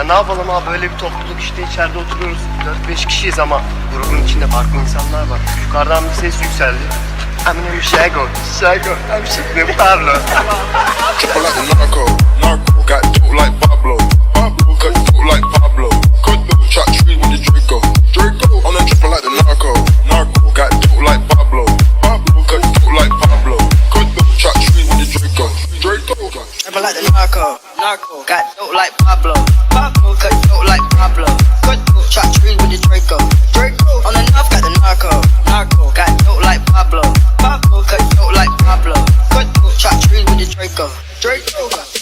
Ya ne yapalım abi böyle bir topluluk işte içeride oturuyoruz. 4-5 kişiyiz ama grubun içinde farklı insanlar var. Yukarıdan bir ses yükseldi. Eminem Shago, Shago, I'm Shipman Pablo. Triple like the narco, narco. Got Cuba. Rapping like the narco, narco. Got dope like Pablo, Pablo. Cut dope like Pablo, cut dope. Chop trees with the Draco, Draco. On the knife, got the narco, narco. Got dope like Pablo, Pablo. Cut dope like Pablo, cut dope. Chop trees with the Draco, Draco.